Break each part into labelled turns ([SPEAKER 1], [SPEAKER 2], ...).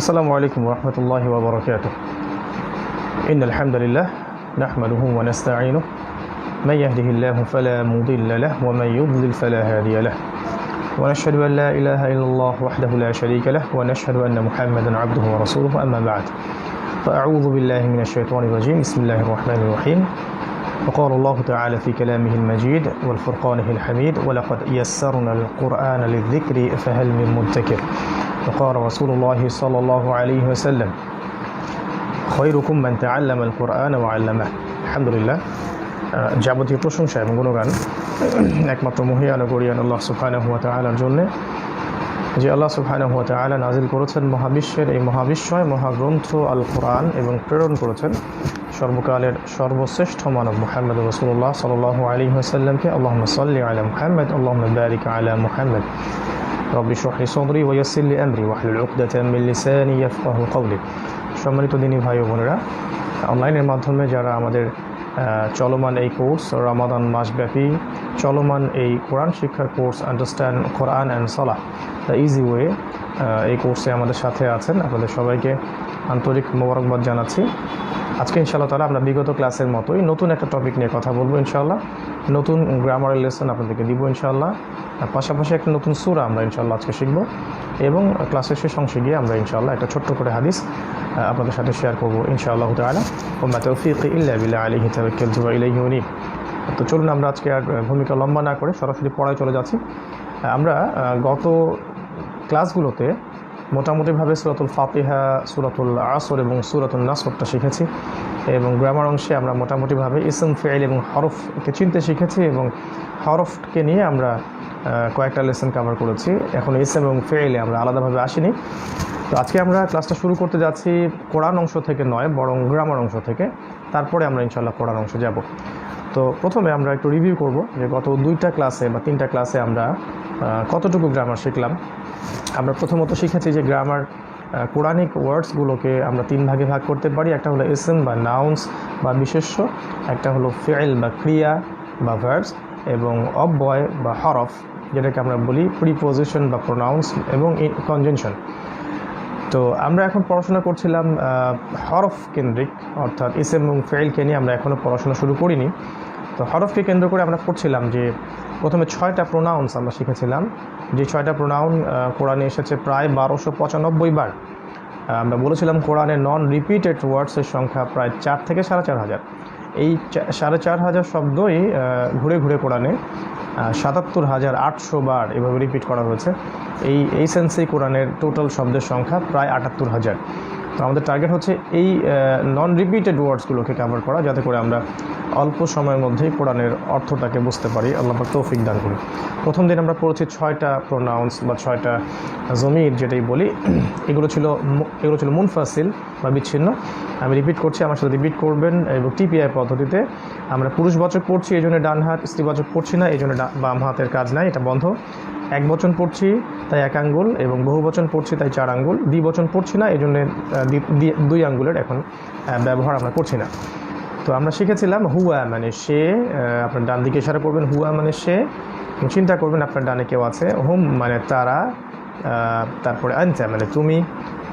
[SPEAKER 1] السلام عليكم ورحمة الله وبركاته. إن الحمد لله نحمده ونستعينه. من يهده الله فلا مضل له ومن يضلل فلا هادي له. ونشهد أن لا إله إلا الله وحده لا شريك له ونشهد أن محمدا عبده ورسوله. أما بعد فأعوذ بالله من الشيطان الرجيم. بسم الله الرحمن الرحيم. وقال الله تعالى في كلامه المجيد والفرقانه الحميد ولقد يسرنا القرآن للذكر فهل من مدكر وقال رسول الله صلى الله عليه وسلم খৈরুকুম মান তাআল্লামা আল কোরআন ওয়া আল্লামা আলহামদুলিল্লাহ আহ, যাবতীয় প্রশংসা এবং গুণগান একমাত্র মহিয়ান ও গরিয়ান আল্লাহ সুবহানাহু ওয়া তাআলার জন্য যে আল্লাহ সুবহানাহু ওয়া তাআলা নাজিল করেছেন মহাবিশ্বের এই মহাবিশ্বয় মহাগ্রন্থ আল কোরআন এবং প্রেরণ করেছেন সর্বকালের সর্বশ্রেষ্ঠ মানব মুহাম্মদ রাসূলুল্লাহ সাল্লাল্লাহু আলাইহি ওয়াসাল্লামকে আল্লাহুম্মা সাল্লি আলা মুহাম্মদ, আল্লাহুম্মা বারিক আলা মুহাম্মদ। রব্বি শরহ লি সাদরি ওয়া ইয়াসসির লি আমরি ওয়াহলুল মিন সম্মানিত দিনী ভাই ও বোনেরা অনলাইনের মাধ্যমে যারা আমাদের চলমান এই কোর্স রমাদান মাসব্যাপী, চলমান এই কোরআন শিক্ষার course understand Quran and salah the easy way এই কোর্সে আমাদের সাথে আছেন। আপনাদের সবাইকে আন্তরিক মোবারকবাদ জানাচ্ছি। আজকে ইনশাআল্লাহ তালা আমরা বিগত ক্লাসের মতোই নতুন একটা টপিক নিয়ে কথা বলব ইনশাআল্লাহ। নতুন গ্রামারের লেসন আপনাদেরকে দিব ইনশাআল্লাহ। আর পাশাপাশি একটা নতুন সুরা আমরা ইনশাআল্লাহ আজকে শিখব এবং ক্লাসের শেষ অংশে গিয়ে আমরা ইনশাআল্লাহ একটা ছোট্ট করে হাদিস আপনাদের সাথে শেয়ার করব ইনশাআল্লাহ তালা ও মা তৌফিক ইল্লা তো চলুন আমরা আজকে আর ভূমিকা লম্বা না করে সরাসরি পড়ায় চলে যাচ্ছি। আমরা গত ক্লাসগুলোতে মোটামুটিভাবে সুরাতুল ফাতিহা, সুরাতুল আসর এবং সুরাতুল নাসরটা শিখেছি এবং গ্রামার অংশে আমরা মোটামুটিভাবে ইসম ফেল এবং হরফকে চিনতে শিখেছি এবং হরফকে নিয়ে আমরা কয়েকটা লেসন কভার করেছি। এখন ইসম এবং ফেলে আমরা আলাদাভাবে আসিনি। তো আজকে আমরা ক্লাসটা শুরু করতে যাচ্ছি কোরআন অংশ থেকে নয়, বরং গ্রামার অংশ থেকে। তারপরে আমরা ইনশাল্লাহ কোরআন অংশ যাব। তো প্রথমে আমরা একটু রিভিউ করব যে গত দুইটা ক্লাসে বা তিনটা ক্লাসে আমরা কতটুকু গ্রামার শিখলাম। আমরা প্রথমত শিখেছি যে গ্রামার কোরআনিক ওয়ার্ডসগুলোকে আমরা তিন ভাগে ভাগ করতে পারি। একটা হলো এসএম বা নাউন্স বা বিশেষ্য, একটা হলো ফেল বা ক্রিয়া বা ভার্বস এবং অব্যয় বা হরফ, যেটাকে আমরা বলি প্রিপোজিশন বা প্রোনাউন্স এবং কনজেনশন তো আমরা এখন পড়াশোনা করছিলাম হরফ কেন্দ্রিক, অর্থাৎ ইসেম এবং ফেলকে নিয়ে আমরা এখনও পড়াশোনা শুরু করিনি। তো হরফকে কেন্দ্র করে আমরা পড়ছিলাম যে প্রথমে ছয়টা প্রোনাউন্স আমরা শিখেছিলাম। যে ছয়টা প্রোনাউন কোরআনে এসেছে প্রায় বারোশো পঁচানব্বই বার। আমরা বলেছিলাম কোরআনে নন রিপিটেড ওয়ার্ডসের সংখ্যা প্রায় চার থেকে সাড়ে চার হাজার। এই সাড়ে চার হাজার শব্দই ঘুরে ঘুরে কোরআনে সাতাত্তর হাজার আটশো বার এভাবে রিপিট করা হয়েছে। এই এই সেন্সেই কোরআনের টোটাল শব্দের সংখ্যা প্রায় আটাত্তর হাজার। তো আমাদের টার্গেট হচ্ছে এই নন রিপিটেড ওয়ার্ডসগুলোকে কভার করা, যাতে করে আমরা অল্প সময়ের মধ্যেই কোরআনের অর্থটাকে বুঝতে পারি। আল্লাহ তৌফিক দান করি প্রথম দিন আমরা পড়েছি ছয়টা প্রোনাউন্স বা ছয়টা জমির যেটাই বলি। এগুলো ছিল এগুলো ছিল মুনফাসিল বা বিচ্ছিন্ন। আমি রিপিট করছি, আমার সাথে রিপিট করবেন এবং টিপিআই পদ্ধতিতে আমরা পুরুষবাচক পড়ছি, এই জন্য ডান হাত, স্ত্রীবাচক পড়ছি না, এই জন্য বাম হাতের কাজ নাই, এটা বন্ধ। এক বচন পড়ছি, তাই এক আঙ্গুল, এবং বহু বচন পড়ছি, তাই চার আঙ্গুল। দ্বিবচন পড়ছি না, এই জন্য দুই আঙ্গুলের এখন ব্যবহার আমরা করছি না। তো আমরা শিখেছিলাম হুয়া মানে সে আপনার ডান দিকে ইশারা করবেন হুয়া মানে সে চিন্তা করবেন আপনার ডানে কেউ আছে, হুম মানে তারা তারপরে আনতা মানে তুমি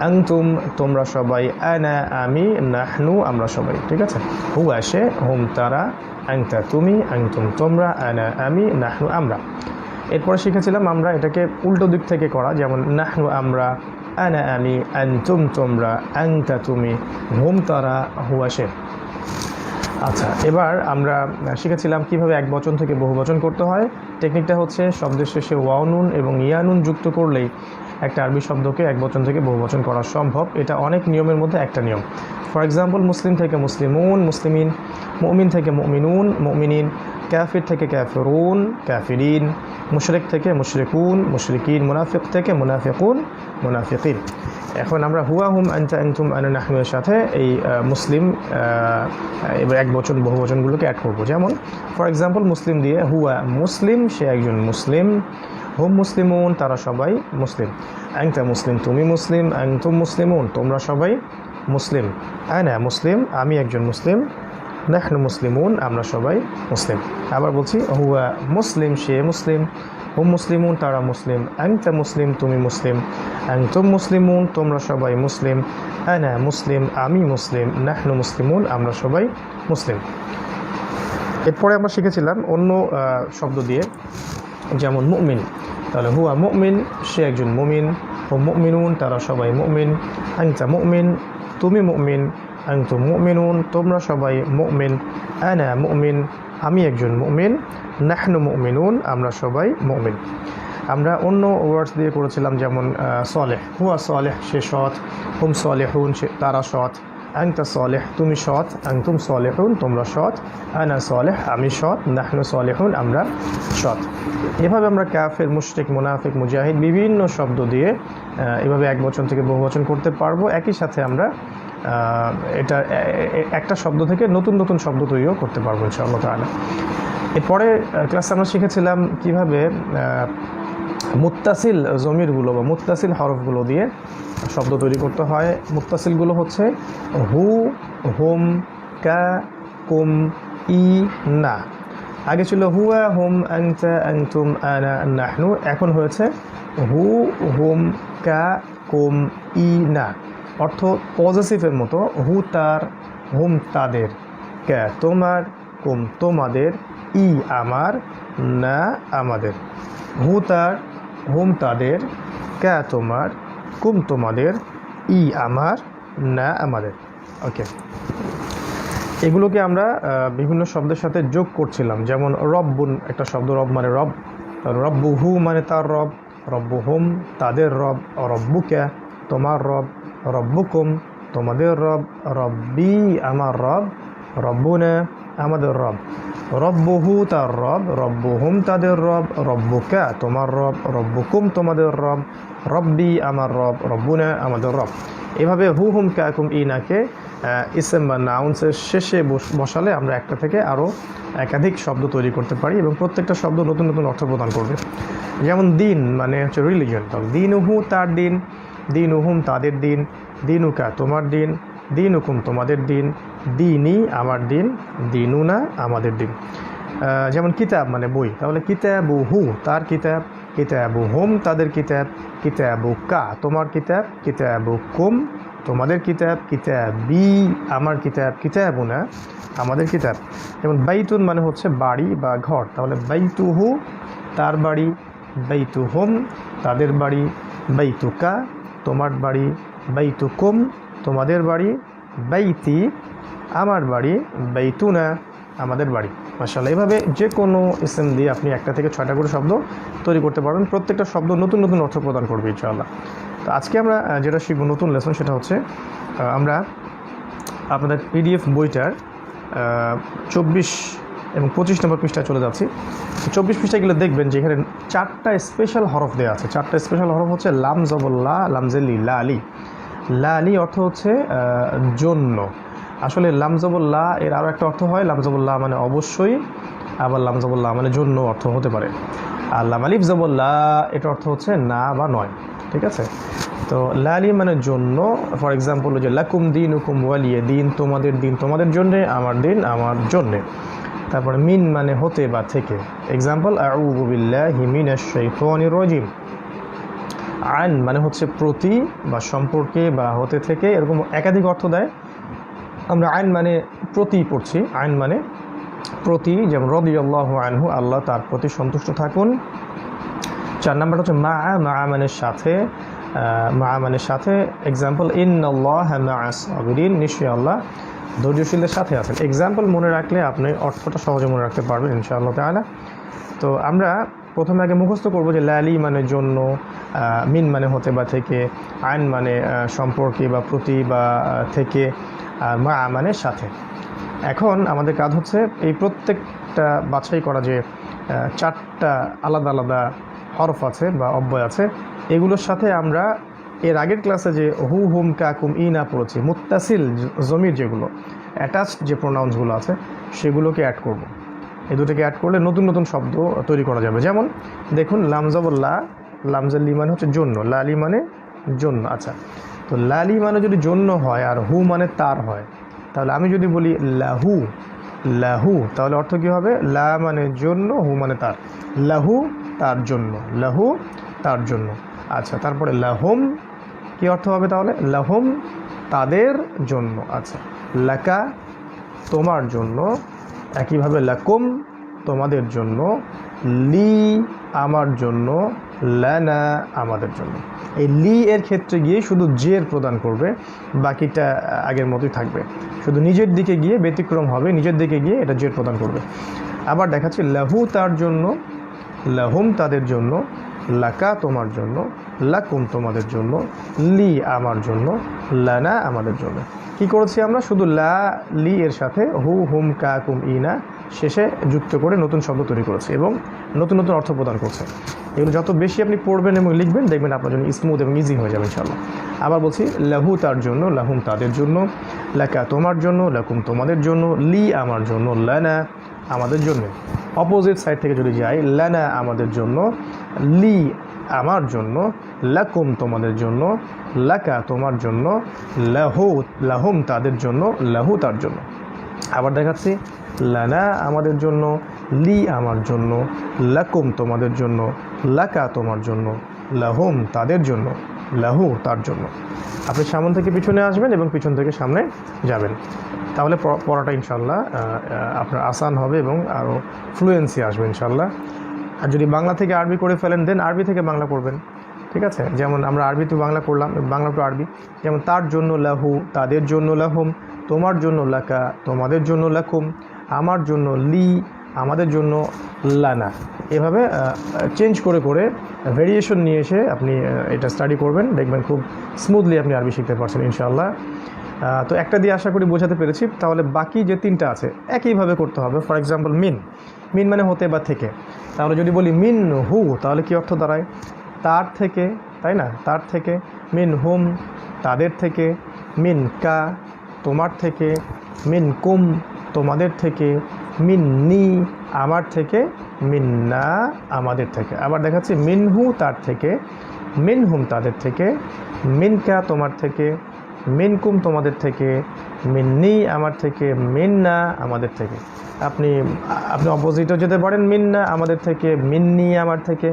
[SPEAKER 1] আংতুম তোমরা সবাই, আনা, আমি, নাহনু, আমরা সবাই, ঠিক আছে? হুয়া সে, হুম তারা আংতা তুমি আংতুম তোমরা, আনা, আমি, নাহনু, আমরা। এরপরে শিখেছিলাম আমরা এটাকে উল্টো দিক থেকে করা, যেমন নাহনু, আমরা, আনা, আমি, আনতুম, তোমরা আংতা তুমি, হুম তারা, হুয়া সে। আচ্ছা এবার আমরা শিখেছিলাম কীভাবে এক বচন থেকে বহু বচন করতে হয়। টেকনিকটা হচ্ছে শব্দের শেষে ওয়ানুন এবং ইয়ানুন যুক্ত করলেই একটা আরবি শব্দকে এক বচন থেকে বহু বচন করা সম্ভব। এটা অনেক নিয়মের মধ্যে একটা নিয়ম। ফর এক্সাম্পল মুসলিম থেকে মুসলিমুন, মুসলিমিন, মুমিন থেকে মুমিনুন, মুমিনিন ক্যাফির থেকে ক্যাফিরুন ক্যাফিরিন মুশরিক থেকে মুশরিকুন, মুশরিকিন, মুনাফিক থেকে মুনাফিকুন, মুনাফিকিন। এখন আমরা হুয়া হুম আনতা আনতুম আনা নাহনুয়ের সাথে এই মুসলিম এবার এক বচন, বহু বচনগুলোকে অ্যাড করব। যেমন ফর এক্সাম্পল মুসলিম দিয়ে হুয়া মুসলিম, সে একজন মুসলিম। হুম মুসলিমুন, তারা সবাই মুসলিম। আংতা মুসলিম, তুমি মুসলিম আংতুম মুসলিমুন, তোমরা সবাই মুসলিম। আনা মুসলিম, আমি একজন মুসলিম। নাহনু মুসলিমুন, আমরা সবাই মুসলিম। আবার বলছি, হুয়া মুসলিম, সে মুসলিম। হুম মুসলিমুন, তারা মুসলিম। আংতা মুসলিম, তুমি মুসলিম। আংতুম মুসলিমুন, তোমরা সবাই মুসলিম। আনা মুসলিম, আমি মুসলিম। নাহনু মুসলিমুন, আমরা সবাই মুসলিম। এরপরে আমরা শিখেছিলাম অন্য শব্দ দিয়ে, যেমন মুমিন। তাহলে হুয়া মুমিন, সে একজন মুমিন। ও মুমিনুন, তারা সবাই মুমিন। আংতা মুমিন, তুমি মুমিন। আংতুম মুমিনুন, তোমরা সবাই মুমিন। আনা মুমিন, আমি একজন মুমিন। নাহনু মুমিনুন, আমরা সবাই মুমিন। আমরা অন্য ওয়ার্ডস দিয়ে করেছিলাম যেমন সলেহ। হুয়া সলেহ, সে সৎ। হুম সলেহুন, সে তারা সৎ। আংতা সলেহ, তুমি সৎ। আং তুম আংতুম সলেহুন, তোমরা সৎ। আনা সলেহ, আমি সৎ। নাহনু সলেহুন, আমরা সৎ। এভাবে আমরা কাফের, মুশরিক, মুনাফিক, মুজাহিদ বিভিন্ন শব্দ দিয়ে এভাবে এক বচন থেকে বহু বচন করতে পারব। একই সাথে আমরা এটা একটা শব্দ থেকে নতুন নতুন শব্দ তৈরিও করতে পারব, ইনশাআল্লাহ তাআলা। এরপরে ক্লাসে আমরা শিখেছিলাম কীভাবে মুত্তাসিল জমিরগুলো বা মুত্তাসিল হরফগুলো দিয়ে শব্দ তৈরি করতে হয়। মুত্তাসিলগুলো হচ্ছে হু, হোম, কা, কুম, ই, না। আগে ছিল হুয়া, হুম আংতা আংতুম আনা, নাহনু। এখন হয়েছে হু, হোম, কা, কুম, ই, না। অর্থ পজিটিভের মতো। হু তার, হুম তাদের। ক্যা তোমার, কুম, তোমাদের। ই আমার, না আমাদের। হু তার, হুম তাদের কা তোমার, কুম তোমাদের, ই আমার, না আমাদের। ওকে। এগুলোকে আমরা বিভিন্ন শব্দের সাথে যোগ করছিলাম। যেমন রব্বুন, একটা শব্দ রব মানে রব। রব্বু হু মানে তার রব, রব্বু হুম তাদের রব রব্বুকা তোমার রব রব্বুকুম তোমাদের রব, রব্বি আমার রব রব্বুনা আমাদের রব। রব্বহু তার রব, রব্বহুম তাদের রব, রব্বুকা তোমার রব, রব্বুকুম তোমাদের রব, রব্বি আমার রব, রব্বুনা আমাদের রব। এভাবে হু, হুম কাকুম ইনাকে ইসেম বা নাউন্সের শেষে বস- বসালে আমরা একটা থেকে আরও একাধিক শব্দ তৈরি করতে পারি এবং প্রত্যেকটা শব্দ নতুন নতুন অর্থ প্রদান করবে। যেমন দিন মানে হচ্ছে রিলিজন দিন উহু তার দিন দিন উহুম তাদের দিন দিন উকা তোমার দিন দিন হুকুম তোমাদের দিন দিনই আমার দিন দিনুনা আমাদের দিন। যেমন কিতাব মানে বই। তাহলে কিতাবু হু, তার কিতাব, কিতাবু হোম, তাদের কিতাব, কিতাবু কা, তোমার কিতাব, কিতাবু কুম, তোমাদের কিতাব, কিতাবি, আমার কিতাব কিতাবুনা আমাদের কিতাব। যেমন বাইতুন মানে হচ্ছে বাড়ি বা ঘর। তাহলে বাইতু হু, তার বাড়ি, বাইতু হোম, তাদের বাড়ি, বাইতু কা, তোমার বাড়ি বাইতুকুম তোমাদের বাড়ি, বাইতি আমার বাড়ি বাইতুনা, আমাদের বাড়ি। মাসাল্লাহ এইভাবে যে কোনো ইসেম দিয়ে আপনি একটা থেকে ছয়টা করে শব্দ তৈরি করতে পারবেন। প্রত্যেকটা শব্দ নতুন নতুন অর্থ প্রদান করবে, ইনশাআল্লাহ। তো আজকে আমরা যেটা শিখব নতুন লেসন সেটা হচ্ছে আমরা আপনাদের পিডিএফ বইটার চব্বিশ এবং পঁচিশ নম্বর পৃষ্ঠায় চলে যাচ্ছি। চব্বিশ পৃষ্ঠায় পৃষ্ঠাগুলো দেখবেন যে এখানে চারটা স্পেশাল হরফ দেওয়া আছে। চারটা স্পেশাল হরফ হচ্ছে লাম জবল্লা লামজেলি লা আলি লা। আলি অর্থ হচ্ছে জন্য। আসলে লামজবল্লা এর আরও একটা অর্থ হয় লামজবল্লা মানে অবশ্যই, আবার লামজবল্লা মানে জন্য অর্থ হতে পারে। আর লাম আলিফ জবল্লা এটা অর্থ হচ্ছে না বা নয়, ঠিক আছে? তো লালি মানে জন্য ফর এক্সাম্পল যে লাকুম দিন হুকুম ওয়ালিয়ে, দিন তোমাদের দিন তোমাদের জন্যে, আমার দিন আমার জন্যে। তারপরে মিন মানে হতে বা থেকে। এক্সাম্পল আউযু বিল্লাহি মিনাশ শাইতানির রাজিম। আইন মানে হচ্ছে প্রতি বা সম্পর্কে বা হতে থেকে, এরকম একাধিক অর্থ দেয়। আমরা আইন মানে প্রতি পড়ছি, আইন মানে প্রতি, যেমন রদি আল্লাহ আনহু, আল্লাহ তার প্রতি সন্তুষ্ট থাকুন। চার নাম্বার হচ্ছে মা মা মানের সাথে মা মানের সাথে এক্সাম্পল ইন আল্লাহ সাবিরিন নিশ্চয়ই আল্লাহ ধৈর্যশীলদের সাথে আছেন। এক্সাম্পল মনে রাখলে আপনি অর্থটা সহজে মনে রাখতে পারবেন, ইনশাআল্লাহ তাআলা। তো আমরা প্রথমে আগে মুখস্থ করব যে ল্যালি মানে জন্য মিন মানে হতে বা থেকে, আইন মানে সম্পর্কে বা প্রতি বা থেকে আর মা মানে সাথে। এখন আমাদের কাজ হচ্ছে এই প্রত্যেকটা বাছাই করা যে চারটা আলাদা আলাদা হরফ আছে বা অব্যয় আছে, এগুলোর সাথে আমরা এর আগের ক্লাসে যে হু হুম কাকুম ই না পড়েছি, মুত্তাসিল জমির যেগুলো অ্যাটাচড যে প্রোনাউন্সগুলো আছে, সেগুলোকে অ্যাড করব। এই দুটোকে অ্যাড করলে নতুন নতুন শব্দ তৈরি করা যাবে। যেমন দেখুন লামজাবল্লা লামজাল্লি মানে হচ্ছে জন্য লালি মানে জন্য আচ্ছা। তো লালি মানে যদি জন্য হয় আর হু মানে তার হয়, তাহলে আমি যদি বলি লাহু লাহু, তাহলে অর্থ কী হবে? লা মানে জন্য, হু মানে তার। লাহু, তার জন্য। লাহু, তার জন্য। আচ্ছা তারপরে লাহুম, কি অর্থ হবে তাহলে? লাহুম, তাদের জন্য। আচ্ছা লাকা, তোমার জন্য। একইভাবে লাকুম, তোমাদের জন্য। লি, আমার জন্য। লানা, আমাদের জন্য। এই লি এর ক্ষেত্রে গিয়ে শুধু জের প্রদান করবে, বাকিটা আগের মতোই থাকবে। শুধু নিজের দিকে গিয়ে ব্যতিক্রম হবে, নিজের দিকে গিয়ে এটা জের প্রদান করবে। আবার দেখাচ্ছি, লাহু তার জন্য, লাহুম তাদের জন্য, লাকা তোমার জন্য, লাকুম তোমাদের জন্য, লি আমার জন্য, লানা আমাদের জন্য। কি করেছি আমরা? শুধু লা, লি এর সাথে হু, হুম, কা, কুম ইনা শেষে যুক্ত করে নতুন শব্দ তৈরি করেছে এবং নতুন নতুন অর্থ প্রদান করছে। এগুলো যত বেশি আপনি পড়বেন এবং লিখবেন, দেখবেন আপনার জন্য স্মুথ এবং ইজি হয়ে যাবে ইনশাল্লাহ আবার বলছি, লাহু তার জন্য, লাহুম তাদের জন্য, লাকা তোমার জন্য, লাকুম তোমাদের জন্য, লি আমার জন্য, লানা আমাদের জন্য। অপোজিট সাইড থেকে যদি যাই, লানা আমাদের জন্য, লি আমার জন্য, লাকুম তোমাদের জন্য, লাকা তোমার জন্য, লাহু, লাহুম তাদের জন্য, লাহু তার জন্য। আবার দেখাচ্ছি লানা আমাদের জন্য, লি আমার জন্য, লাকুম তোমাদের জন্য, লাকা তোমার জন্য, লাহুম তাদের জন্য, লাহু তার জন্য। আপনি সামন থেকে পিছনে আসবেন এবং পিছন থেকে সামনে যাবেন। তাহলে পড়াটা ইনশাল্লাহ আপনার আসান হবে এবং আরও ফ্লুয়েন্সি আসবে ইনশাল্লাহ আর যদি বাংলা থেকে আরবি করে ফেলেন দেন আরবি থেকে বাংলা করবেন ঠিক আছে? যেমন আমরা আরবি টু বাংলা করলাম বাংলা টু আরবি। যেমন তার জন্য লাহু, তাদের জন্য লাহুম, তোমার জন্য লাকা, তোমাদের জন্য লাকুম। আমার জন্য লি, আমাদের জন্য লানা। এভাবে চেঞ্জ করে করে ভেরিয়েশন নিয়ে এসে আপনি এটা স্টাডি করবেন। দেখবেন খুব স্মুথলি আপনি আরবি শিখতে পারছেন, ইনশাআল্লাহ। তো একটা দিয়ে আশা করি বোঝাতে পেরেছি। তাহলে বাকি যে তিনটা আছে, একইভাবে করতে হবে। ফর এক্সাম্পল মিন মিন মানে হতে বা থেকে। তাহলে যদি বলি মিন হু তাহলে কি অর্থ দাঁড়ায়? তার থেকে, তাই না? তার থেকে মিন হুম তাদের থেকে মিন কা তোমার থেকে মিন কুম তোমাদের থেকে মিন্নি আমার থেকে মিন্না আমাদের থেকে। আবার দেখাচ্ছি, মিনহু তার থেকে, মিনহুম তাদের থেকে, মিনকা তোমার থেকে, মিনকুম তোমাদের থেকে, মিন্নি আমার থেকে, মিন্না আমাদের থেকে। আপনি আপনি অপোজিটও যেতে পারেন, মিন্না আমাদের থেকে, মিন্নি আমার থেকে,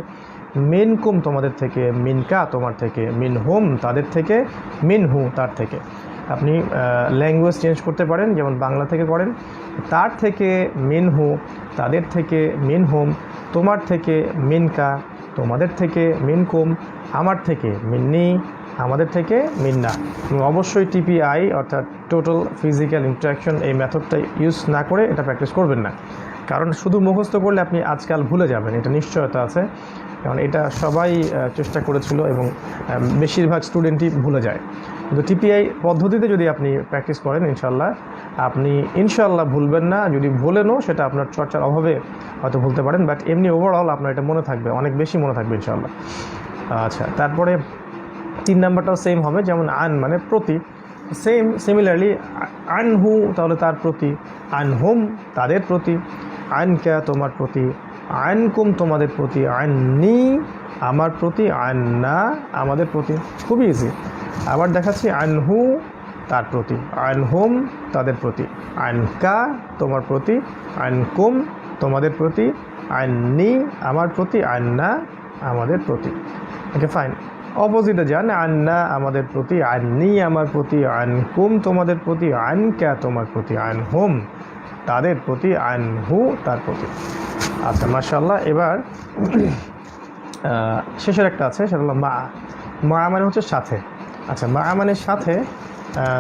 [SPEAKER 1] মিনকুম তোমাদের থেকে, মিনকা তোমার থেকে, মিনহুম তাদের থেকে, মিনহু তার থেকে। আপনি ল্যাঙ্গুয়েজ চেঞ্জ করতে পারেন, যেমন বাংলা থেকে করেন। তার থেকে মিনহু, তাদের থেকে মিনহুম, তোমার থেকে মিনকা, তোমাদের থেকে মিনকুম, আমার থেকে মিন্নি, আমাদের থেকে মিন্না। অবশ্যই টিপিআই, অর্থাৎ টোটাল ফিজিক্যাল ইন্টারাকশন এই মেথডটা ইউজ না করে এটা প্র্যাকটিস করবেন না। কারণ শুধু মুখস্থ করলে আপনি আজকাল ভুলে যাবেন, এটা নিশ্চয়তা আছে। কারণ এটা সবাই চেষ্টা করেছিল এবং বেশিরভাগ স্টুডেন্টই ভুলে যায়। কিন্তু টিপিআই পদ্ধতিতে যদি আপনি প্র্যাকটিস করেন ইনশাল্লাহ আপনি ইনশাল্লাহ ভুলবেন না। যদি ভুলেনও সেটা আপনার চর্চার অভাবে হয়তো ভুলতে পারেন, বাট এমনি ওভারঅল আপনার এটা মনে থাকবে, অনেক বেশি মনে থাকবে ইনশাল্লাহ আচ্ছা তারপরে তিন নাম্বারটাও সেম হবে, যেমন আন মানে প্রতি। সেম সিমিলারলি আনহু তাহলে তার প্রতি, আনহুম তাদের প্রতি, আনকা তোমার প্রতি আনকুম তোমাদের প্রতি আননি আমার প্রতি আইন না আমাদের প্রতি। খুবই ইজি আবার দেখাচ্ছি আনহু তার প্রতি। আনহুম তাদের প্রতি। আনকা তোমার প্রতি। আনকুম তোমাদের প্রতি। আননি আমার প্রতি। আন্না আমাদের প্রতি। ওকে ফাইন অপোজিটে যান। আন্না আমাদের প্রতি। আন্নি আমার প্রতি। আইন আনকুম তোমাদের প্রতি। আইন আনকা তোমার প্রতি। আনহুম তাদের প্রতি। আনহু তার প্রতি। আচ্ছা মার্শাল্লাহ এবার শেষের একটা আছে, সেটা হলো মা মা মানে হচ্ছে সাথে। আচ্ছা মা মানে সাথে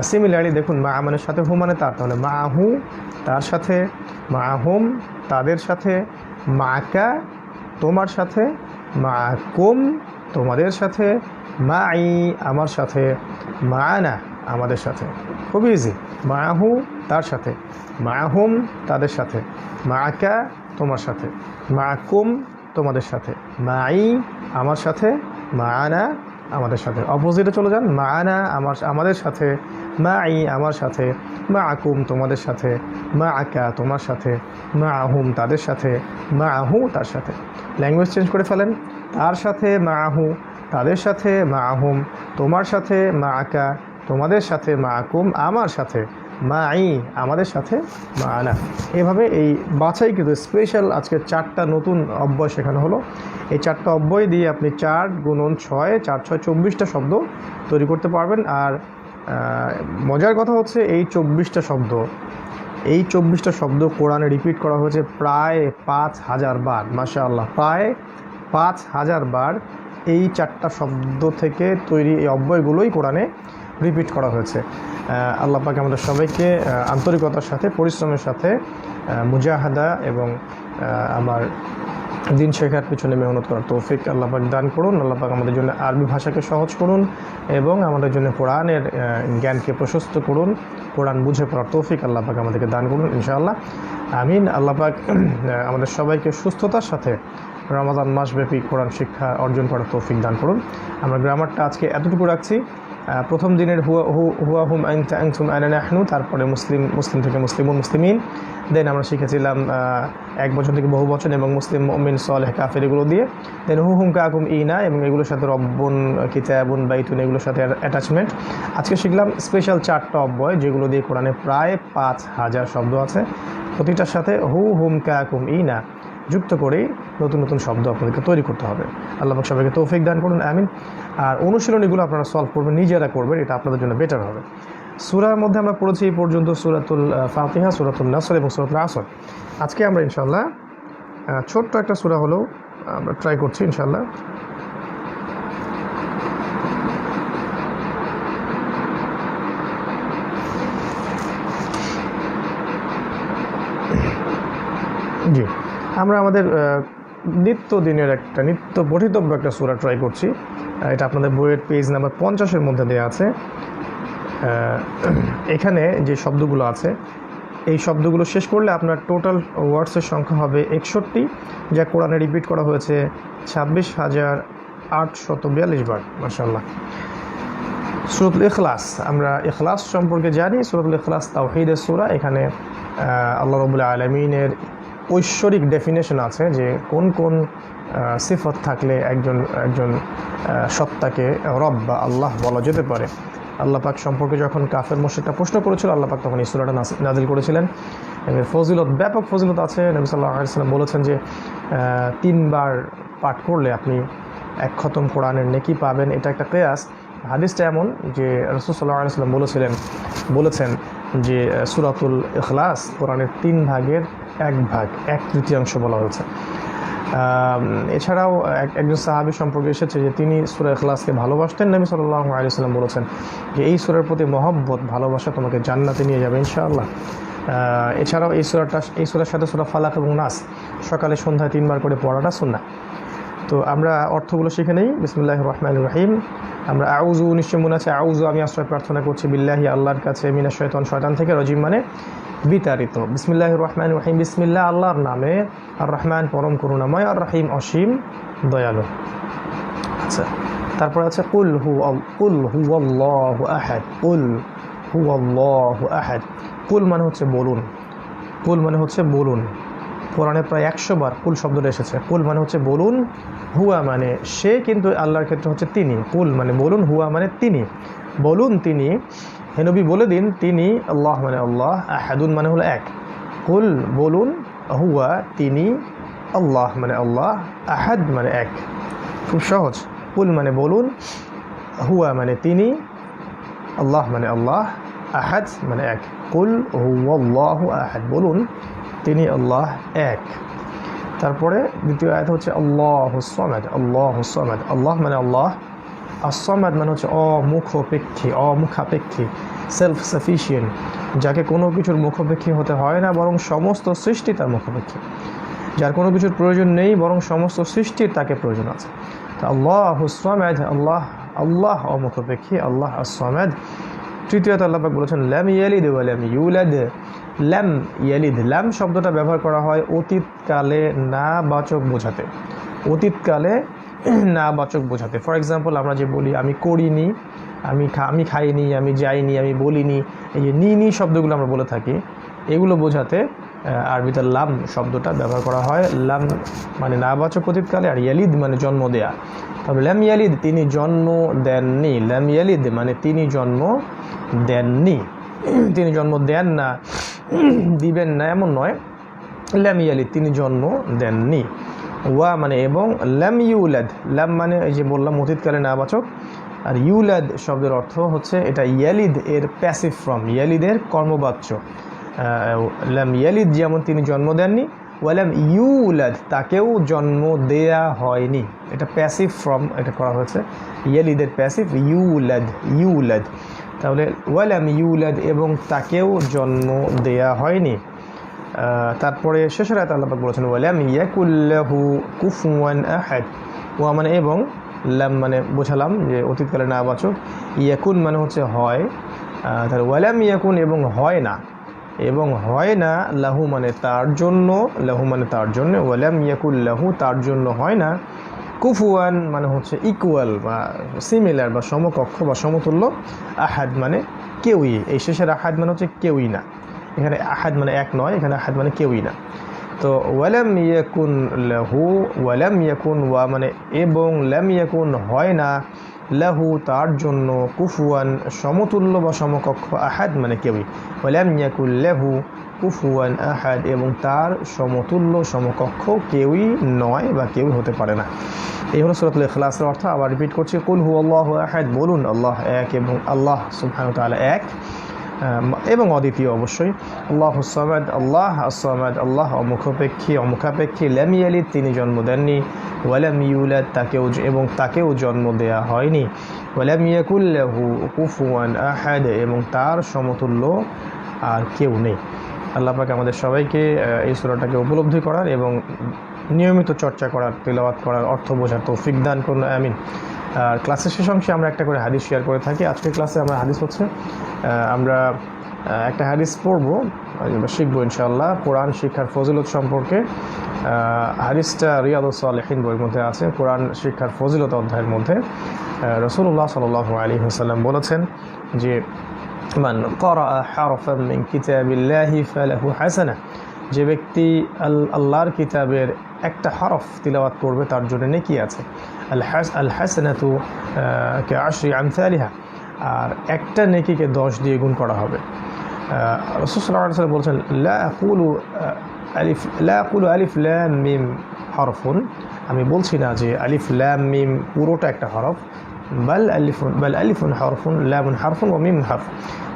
[SPEAKER 1] সিমিলারলি দেখুন, মা মানে সাথে হু মানে তার, তাহলে মা হু তার সাথে, মা হুম তাদের সাথে মাকা তোমার সাথে, মা কুম তোমাদের সাথে, মা ই আমার সাথে, মা না আমাদের সাথে। খুব ইজি মা হু তার সাথে, মা হুম তাদের সাথে, মা কা তোমার সাথে। মা কুম তোমাদের সাথে। মা ই আমার সাথে। মা আনা আমাদের সাথে। অপোজিটে চলে যান। মা আনা আমার, আমাদের সাথে। মা ই আমার সাথে। মা আকুম তোমাদের সাথে। মা আকা তোমার সাথে। মা আহুম তাদের সাথে। মা আহু তার সাথে। ল্যাঙ্গুয়েজ চেঞ্জ করে ফেলেন। তার সাথে মা আহু তাদের সাথে মা আহুম তোমার সাথে মা আকা তোমাদের সাথে মা আকুম আমার সাথে মাই, আমাদের সাথে মা আনা এভাবে এই বাছাই কিন্তু স্পেশাল আজকে চারটা নতুন অব্যয় শেখানো হলো। এই চারটা অব্যয় দিয়ে আপনি চার গুণন ছয়, চার ছয় চব্বিশটা শব্দ তৈরি করতে পারবেন। আর মজার কথা হচ্ছে এই চব্বিশটা শব্দ, এই চব্বিশটা শব্দ কোরআনে রিপিট করা হয়েছে প্রায় পাঁচ হাজার বার মাসা আল্লাহ প্রায় পাঁচ হাজার বার এই চারটা শব্দ থেকে তৈরি এই অব্যয়গুলোই কোরআনে রিপিট করা হয়েছে। আল্লাহ পাক আমাদের সবাইকে আন্তরিকতার সাথে, পরিশ্রমের সাথে মুজাহাদা এবং আমার দিন শেখার পিছনে মেহনত করার তৌফিক আল্লাহ পাক দান করুন। আল্লাহ পাক আমাদের জন্য আরবি ভাষাকে সহজ করুন এবং আমাদের জন্য কোরআনের জ্ঞানকে প্রশস্ত করুন। কোরআন বুঝে পড়ার তৌফিক আল্লাহ পাক আমাদেরকে দান করুন ইনশাআল্লাহ। আমিন। আল্লাহ পাক আমাদের সবাইকে সুস্থতার সাথে রমাদান মাসব্যাপী কোরআন শিক্ষা অর্জন করার তৌফিক দান করুন। আমরা গ্রামারটা আজকে এতটুকু রাখছি। প্রথম দিনের হুয়া, হু হুয়া হুম আইনতা আংথুম আয়না নাহনু, তারপরে মুসলিম মুসলিম থেকে মুসলিমুন মুসলিমিন। দেন আমরা শিখেছিলাম এক বছর থেকে বহু বছর এবং মুসলিম মমিন সলেহ কাফের এগুলো দিয়ে। দেন হু হুম কাকুম ইনা এবং এগুলোর সাথে রব্বন কিতাবুন বাইতুন, এগুলোর সাথে অ্যাটাচমেন্ট আজকে শিখলাম স্পেশাল চারটা অব্যয়, যেগুলো দিয়ে কোরআনে প্রায় পাঁচ হাজার শব্দ আছে। প্রতিটার সাথে হু হুম কাকুম ইনা। যুক্ত করে নতুন নতুন শব্দ আপনাদেরকে তৈরি করতে হবে। আল্লাহ সবাইকে তৌফিক দান করুন, আমিন। আর অনুশীলনীগুলো আপনারা সলভ করবেন, নিজেরা করবেন, এটা আপনাদের জন্য বেটার হবে। সুরার মধ্যে আমরা পড়েছি এই পর্যন্ত সুরাতুল ফাতিহা, সুরাতুল নাসর এবং সুরাতুল আসর। আজকে আমরা ইনশাল্লাহ ছোট্ট একটা সুরা হলেও আমরা ট্রাই করছি ইনশাল্লাহ আমরা আমাদের নিত্য দিনের একটা, নিত্য পঠিতব্য একটা সুরা ট্রাই করছি। এটা আপনাদের বইয়ের পেজ নাম্বার পঞ্চাশের মধ্যে দেওয়া আছে। এখানে যে শব্দগুলো আছে, এই শব্দগুলো শেষ করলে আপনার টোটাল ওয়ার্ডসের সংখ্যা হবে একষট্টি, যা কোরআনে রিপিট করা হয়েছে ছাব্বিশ হাজার আটশত বিয়াল্লিশ বার মার্শাল্লাহ সুরতুল ইখলাস, আমরা ইখলাস সম্পর্কে জানি, সুরতুল ইখলাস তাওহিদের সুরা, এখানে আল্লাহ রবুল্লা আলমিনের ঐশ্বরিক ডেফিনেশন আছে যে কোন কোন সিফত থাকলে একজন একজন সত্তাকে রব বা আল্লাহ বলা যেতে পারে। আল্লাহ পাক সম্পর্কে যখন কাফের মোশেকটা প্রশ্ন করেছিল, আল্লাহ পাক তখন ইসুরাটা নাজিল করেছিলেন। এর ফজিলত, ব্যাপক ফজিলত আছে। নবী সাল্লাহ আলাইসাল্লাম বলেছেন যে তিনবার পাঠ করলে আপনি এক খতম কোরআনের নেকি পাবেন। এটা একটা কেয়াস। হাদিসটা এমন যে রসুল সাল্লাহ বলেছিলেন, বলেছেন যে সুরাতুল ইখলাস কোরআনের তিন ভাগের এক ভাগ, এক তৃতীয়াংশ বলা হয়েছে। এছাড়াও এক- একজন সাহাবি সম্পর্কে এসেছে যে তিনি সুরা ইখলাসকে ভালোবাসতেন। নবী সাল্লাহ আলিয়াল্লাম বলেছেন যে এই সুরের প্রতি মহব্বত, ভালোবাসা তোমাকে জান্নাতে নিয়ে যাবে ইনশাআল্লাহ। এছাড়াও এই সুরাটা, এই সুরার সাথে সুরা ফালাক এবং নাস, সকালে সন্ধ্যায় তিনবার করে পড়াটা সুন্না তো আমরা অর্থগুলো শিখে নেই। বিসমুল্লাহ রহমান রহিম। আমরা আউজু নিশ্চয় মনে আছে আউজু আমি আশ্রয় প্রার্থনা করছি বিল্লাহি, আল্লাহর কাছে মিনা শয়তন, শয়তান থেকে, রজিম মানে বিতাড়িত। বিসমিল্লাহ রহমান রহিম বিসমিল্লাহ আল্লাহর নামে। আর রহমান পরম করুণাময় আর রহিম অসীম দয়ালু। আচ্ছা তারপর আছে কুল হু কুল হু আল্লাহু আহাদ। কুল হু আল্লাহু আহাদ। কুল মানে হচ্ছে বলুন। কুল মানে হচ্ছে বলুন। কোরআনে প্রায় একশো বার কুল শব্দটা এসেছে। কুল মানে হচ্ছে বলুন, হুয়া মানে সে, কিন্তু আল্লাহর ক্ষেত্রে হচ্ছে তিনি। কুল মানে বলুন, হুয়া মানে তিনি। বলুন তিনি হেনবি বলে দিন, তিনি আল্লাহ মানে আল্লাহ, আহাদুন মানে হলো এক। কুল, বলুন, হুয়া, তিনি আল্লাহ মানে আল্লাহ, আহাদ মানে এক। খুব সহজ। কুল মানে বলুন, হুয়া মানে তিনি, আল্লাহ মানে আল্লাহ, আহাদ মানে এক। কুল, হুয়াল্লাহ আহাদ, বলুন, তিনি আল্লাহ এক। তারপরে দ্বিতীয় আয়াত হচ্ছে, আল্লাহ সমাদ আল্লাহ সমাদ, আল্লাহ মানে আল্লাহ আসমাদ মানে হচ্ছে অমুখাপেক্ষী অমুখাপেক্ষী সেলফ সাফিসিয়েন্ট যাকে কোনো কিছুর মুখাপেক্ষী হতে হয় না, বরং সমস্ত সৃষ্টি তার মুখাপেক্ষী। যার কোনো কিছুর প্রয়োজন নেই, বরং সমস্ত সৃষ্টির তাকে প্রয়োজন আছে। তা আল্লাহ হুসমাদ আল্লাহ আল্লাহ অমুখাপেক্ষী, আল্লাহ আসমাদ তৃতীয়ত আল্লাপাক বলেছেন ল্যাম ইয়ালিদ ওয়া ল্যাম ইউলাদ। ল্যাম ইয়ালিদ ল্যাম শব্দটা ব্যবহার করা হয় অতীতকালে না বাচক বোঝাতে। অতীতকালে না বাচক বোঝাতে। ফর এক্সাম্পল আমরা যে বলি, আমি করিনি, আমি খা, আমি খাইনি, আমি যাইনি, আমি বলিনি, এই যে নি নি শব্দগুলো আমরা বলে থাকি, এগুলো বোঝাতে আরবিতে লাম শব্দটা ব্যবহার করা হয়। লাম মানে নাবাচক অতীতকালে আর ইয়ালিদ মানে জন্ম দেয়া। তবে ল্যাম ইয়ালিদ, তিনি জন্ম দেননি। ল্যাম ইয়ালিদ মানে তিনি জন্ম দেননি। তিনি জন্ম দেন না, দিবেন না, এমন নয়। ল্যাম ইয়ালিদ, তিনি জন্ম দেননি। ওয়া মানে এবং ল্যাম ইউলাদ ল্যাম মানে এই যে বললাম অতীতকালে নাবাচক, আর ইউলাদ শব্দের অর্থ হচ্ছে এটা ইয়ালিদ এর প্যাসিভ ফ্রম ইয়ালিদের কর্মবাচ্য। ল্যাম ইয়ালিদ যেমন তিনি জন্ম দেননি ওয়ালাম ইউলাদ তাকেও জন্ম দেয়া হয়নি। এটা প্যাসিভ ফ্রম এটা করা হয়েছে ইয়ালিদের প্যাসিভ ইউলাদ ইউলাদ। তাহলে ওয়ালাম ইউলাদ এবং তাকেও জন্ম দেয়া হয়নি। তারপরে শেষের আয়াত আল্লাহ পাক বলেছেন, ওয়ালাম ইয়াকুল্লাহু কুফুয়ান আহাদ। ওয়া মানে এবং লাম মানে বোঝালাম যে অতীতকালে না বাচক ইয়াকুন মানে হচ্ছে হয়। তাহলে ওয়ালাম ইয়াকুন এবং হয় না। এবং হয় না লাহু মানে তার জন্য, লাহু মানে তার জন্য, ওয়ালাম ইয়াকুল লাহু তার জন্য হয় না। কুফুয়ান মানে হচ্ছে ইকুয়াল বা সিমিলার বা সমকক্ষ বা সমতুল্য। আহাদ মানে কেউই। এই শেষের আহাদ মানে হচ্ছে কেউই না। এখানে আহাদ মানে এক নয়, এখানে আহাদ মানে কেউই না। তো ওয়ালাম ইয়াকুন লাহু, ওয়ালাম ইয়াকুন ওয়া মানে এবং লাম ইয়াকুন হয় না, লাহু তার জন্য কুফুয়ান সমতুল্য বা সমকক্ষ আহাদ মানে কেউই। ওয়ালাম ইয়াকুন লাহু কুফুয়ান আহাদ এবং তার সমতুল্য সমকক্ষ কেউই নয় বা কেউই হতে পারে না। এই হলো সুরাতুল ইখলাসের অর্থ। আবার রিপিট করছি, কুল হু আল্লাহ আহাদ বলুন, আল্লাহ এক এবং আল্লাহ সুবহানাহু তাআলা এক। এবং অদ্বিতীয় অবশ্যই, আল্লাহ সামাদ, আল্লাহ আসামাদ, আল্লাহ অমুখাপেক্ষী অমুখাপেক্ষী ল্যাম ইয়ালিদ, তিনি জন্ম দেননি ওয়ালাম ইউলাদ, তাকেও এবং তাকেও জন্ম দেয়া হয়নি ওয়ালাম ইয়াকুল্লাহু কুফুয়ান আহাদ, এবং তার সমতুল্য আর কেউ নেই। আল্লাহ পাক আমাদের সবাইকে এই সুরাটাকে উপলব্ধি করার এবং নিয়মিত চর্চা করার, তেলাওয়াত করার অর্থ বোঝার তৌফিক দান করুন, আমিন। আর ক্লাসের শেষ অংশে আমরা একটা করে হাদিস শেয়ার করে থাকি। আজকের ক্লাসে আমরা হাদিস হচ্ছে আমরা একটা হাদিস পড়ব আমরা শিখব ইনশাআল্লাহ, কোরআন শিক্ষার ফজিলত সম্পর্কে। হাদিসটা রিয়াদ সালেহিন বইয়ের মধ্যে আছে, কোরআন শিক্ষার ফজিলত অধ্যায়ের মধ্যে। রসুল্লাহ সাল আলী হাসাল্লাম বলেছেন যে, মান করা হারফাম কিতাবিল্লাহি ফালাহু হাসানা যে ব্যক্তি আল, আল্লাহর কিতাবের একটা হরফ তিলাওয়াত করবে, তার জন্য নেকি আছে। আল হাস আল হাসানাতু কে আশরি আমসালিহা, আর একটা নেকিকে দশ দিয়ে গুণ করা হবে। সাল্লাম বলছেন, লা আকুলু আলিফ, লা আকুলু আলিফ ল্যাম মিম হরফুন। আমি বলছি না যে আলিফ ল্যাম মিম পুরোটা একটা হরফ। বাল আলিফুন বাল আলিফুন হরফুন ল্যামুন হরফুন ও মিম হরফ।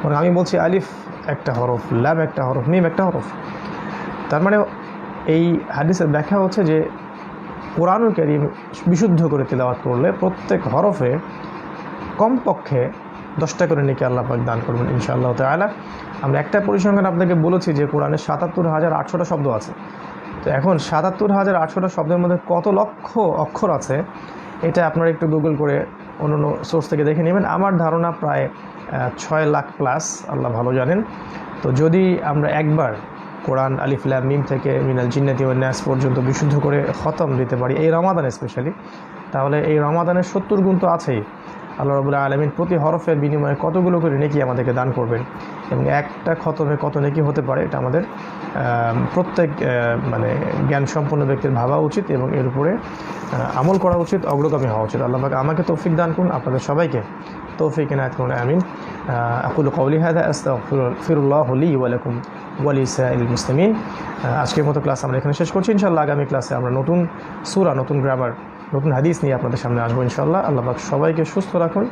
[SPEAKER 1] মানে আমি বলছি আলিফ একটা হরফ ল্যাম একটা হরফ, মিম একটা হরফ। তার মানে এই হাদিসের দেখা হচ্ছে যে কোরআনুল করিম বিশুদ্ধ করে তেলাওয়াত করলে প্রত্যেক হরফে কমপক্ষে দশটা করে নাকি আল্লাহ পাক দান করবেন ইনশাআল্লাহ তাআলা। আমরা একটা পরিসংখ্যান আপনাকে বলেছি যে কোরআনে সাতাত্তর হাজার আটশোটা শব্দ আছে। তো এখন সাতাত্তর হাজার আটশোটা শব্দের মধ্যে কত লক্ষ অক্ষর আছে, এটা আপনারা একটু গুগল করে অন্য অন্য সোর্স থেকে দেখে নেবেন। আমার ধারণা প্রায় ছয় লাখ প্লাস আল্লাহ ভালো জানেন। তো যদি আমরা একবার কোরআন আলিফুল্লাহ মিম থেকে মিনাল জিন্নাতি ও ন্যাস পর্যন্ত বিশুদ্ধ করে খতম দিতে পারি এই রমাদানে স্পেশালি তাহলে এই রমাদানের সত্তর গুণ তো আছেই। আল্লাহ রবুল্লাহ আলমিন প্রতি হরফের বিনিময়ে কতগুলো করে নেকি আমাদেরকে দান করবেন এবং একটা খতমে কত নেকি হতে পারে এটা আমাদের প্রত্যেক মানে জ্ঞান সম্পন্ন ব্যক্তির ভাবা উচিত এবং এর উপরে আমল করা উচিত, অগ্রগামী হওয়া উচিত। আল্লাহ আমাকে তৌফিক দান করুন, আপনাদের সবাইকে তৌফিক এনায়ত করুন, আমিন। আকুল কৌলি হাদা আস্তাগফিরুল্লাহ লি ওয়া লাকুম ওয়া লিসাইল মুসলিমিন আহ, আজকের মতো ক্লাস আমরা এখানে শেষ করছি। ইনশাআল্লাহ আগামী ক্লাসে আমরা নতুন সূরা নতুন গ্রামার নতুন হাদিস নিয়ে আপনাদের সামনে আসব ইনশাআল্লাহ। আল্লাহ পাক সবাইকে সুস্থ রাখুন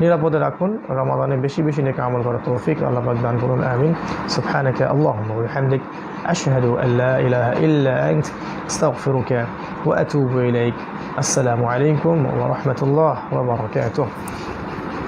[SPEAKER 1] নিরাপদে রাখুন। রমাদানে বেশি বেশি নেকে আমল করা তৌফিক আল্লাহ পাক দান করুন। আমিন। সুবহানাকা আল্লাহুম্মা ওয়া বিহামদিক। আশহাদু আল লা ইলাহা ইল্লা আনত। আস্তাগফিরুকা ওয়া আতুবু ইলাইক। আসসালামু আলাইকুম ওয়া রাহমাতুল্লাহ ওয়া বারাকাতুহু।